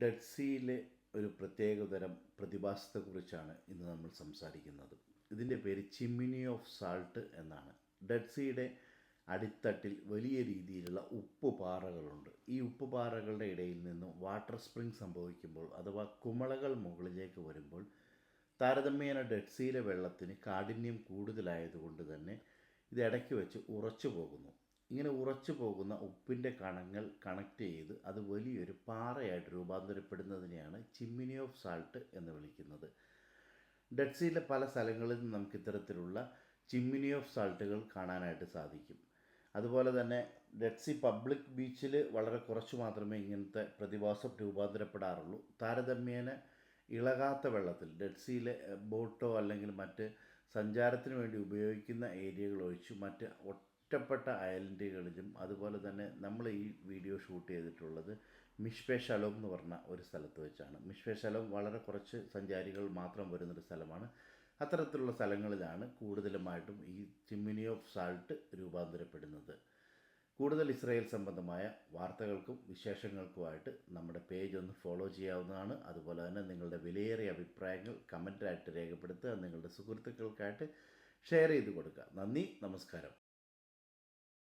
Dead സീയിലെ ഒരു പ്രത്യേകതരം പ്രതിഭാസത്തെക്കുറിച്ചാണ് ഇന്ന് നമ്മൾ സംസാരിക്കുന്നത്. ഇതിന്റെ പേര് ചിമ്മിനി ഓഫ് സാൾട്ട് എന്നാണ്. ഡെഡ് സീയുടെ അടിത്തട്ടിൽ വലിയ രീതിയിലുള്ള ഉപ്പ് പാറകളുണ്ട് ഈ ഉപ്പ് പാറകളുടെ ഇടയിൽ നിന്നും വാട്ടർ സ്പ്രിംഗ് സംഭവിക്കുമ്പോൾ അഥവാ കുമളകൾ മുകളിലേക്ക് വരുമ്പോൾ താരതമ്യേന ഡെഡ് സീയിലെ വെള്ളത്തിന് കാഠിന്യം കൂടുതലായതുകൊണ്ട് തന്നെ ഇത് ഇടയ്ക്ക് വെച്ച് ഉറച്ചു പോകുന്നു ഇങ്ങനെ ഉറച്ചു പോകുന്ന ഉപ്പിന്റെ കണങ്ങൾ കണക്ട് ചെയ്ത് അത് വലിയൊരു പാറയായിട്ട് രൂപാന്തരപ്പെടുന്നതിനെയാണ് ചിമ്മിനി ഓഫ് സാൾട്ട് എന്ന് വിളിക്കുന്നത്. ഡെഡ് സീയിലെ പല സ്ഥലങ്ങളിൽ നിന്ന് നമുക്ക് ഇത്തരത്തിലുള്ള ചിമ്മിനി ഓഫ് സാൾട്ടുകൾ കാണാനായിട്ട് സാധിക്കും. അതുപോലെ തന്നെ ഡെഡ് സി പബ്ലിക് ബീച്ചിൽ വളരെ കുറച്ച് മാത്രമേ ഇങ്ങനത്തെ പ്രതിഭാസം രൂപാന്തരപ്പെടാറുള്ളൂ. താരതമ്യേന ഇളകാത്ത വെള്ളത്തിൽ ഡെഡ് സീയിലെ ബോട്ടോ അല്ലെങ്കിൽ മറ്റ് സഞ്ചാരത്തിന് വേണ്ടി ഉപയോഗിക്കുന്ന ഏരിയകൾ ഒഴിച്ച് മറ്റ് ഒറ്റപ്പെട്ട ഐലൻഡുകളിലും അതുപോലെ തന്നെ നമ്മൾ ഈ വീഡിയോ ഷൂട്ട് ചെയ്തിട്ടുള്ളത് മിഷ്പേ ഷലോം എന്ന് പറഞ്ഞ ഒരു സ്ഥലത്ത് വെച്ചാണ്. മിഷ്പേ ഷലോം വളരെ കുറച്ച് സഞ്ചാരികൾ മാത്രം വരുന്നൊരു സ്ഥലമാണ്. അത്തരത്തിലുള്ള സ്ഥലങ്ങളിലാണ് കൂടുതലുമായിട്ടും ഈ ചിമ്മിനി ഓഫ് സാൾട്ട് രൂപാന്തരപ്പെടുന്നത്. കൂടുതൽ ഇസ്രായേൽ സംബന്ധമായ വാർത്തകൾക്കും വിശേഷങ്ങൾക്കുമായിട്ട് നമ്മുടെ പേജ് ഒന്ന് ഫോളോ ചെയ്യാവുന്നതാണ്. അതുപോലെ തന്നെ നിങ്ങളുടെ വിലയേറിയ അഭിപ്രായങ്ങൾ കമന്റായിട്ട് രേഖപ്പെടുത്തുക നിങ്ങളുടെ സുഹൃത്തുക്കൾക്കായിട്ട് ഷെയർ ചെയ്ത് കൊടുക്കുക. നന്ദി നമസ്കാരം.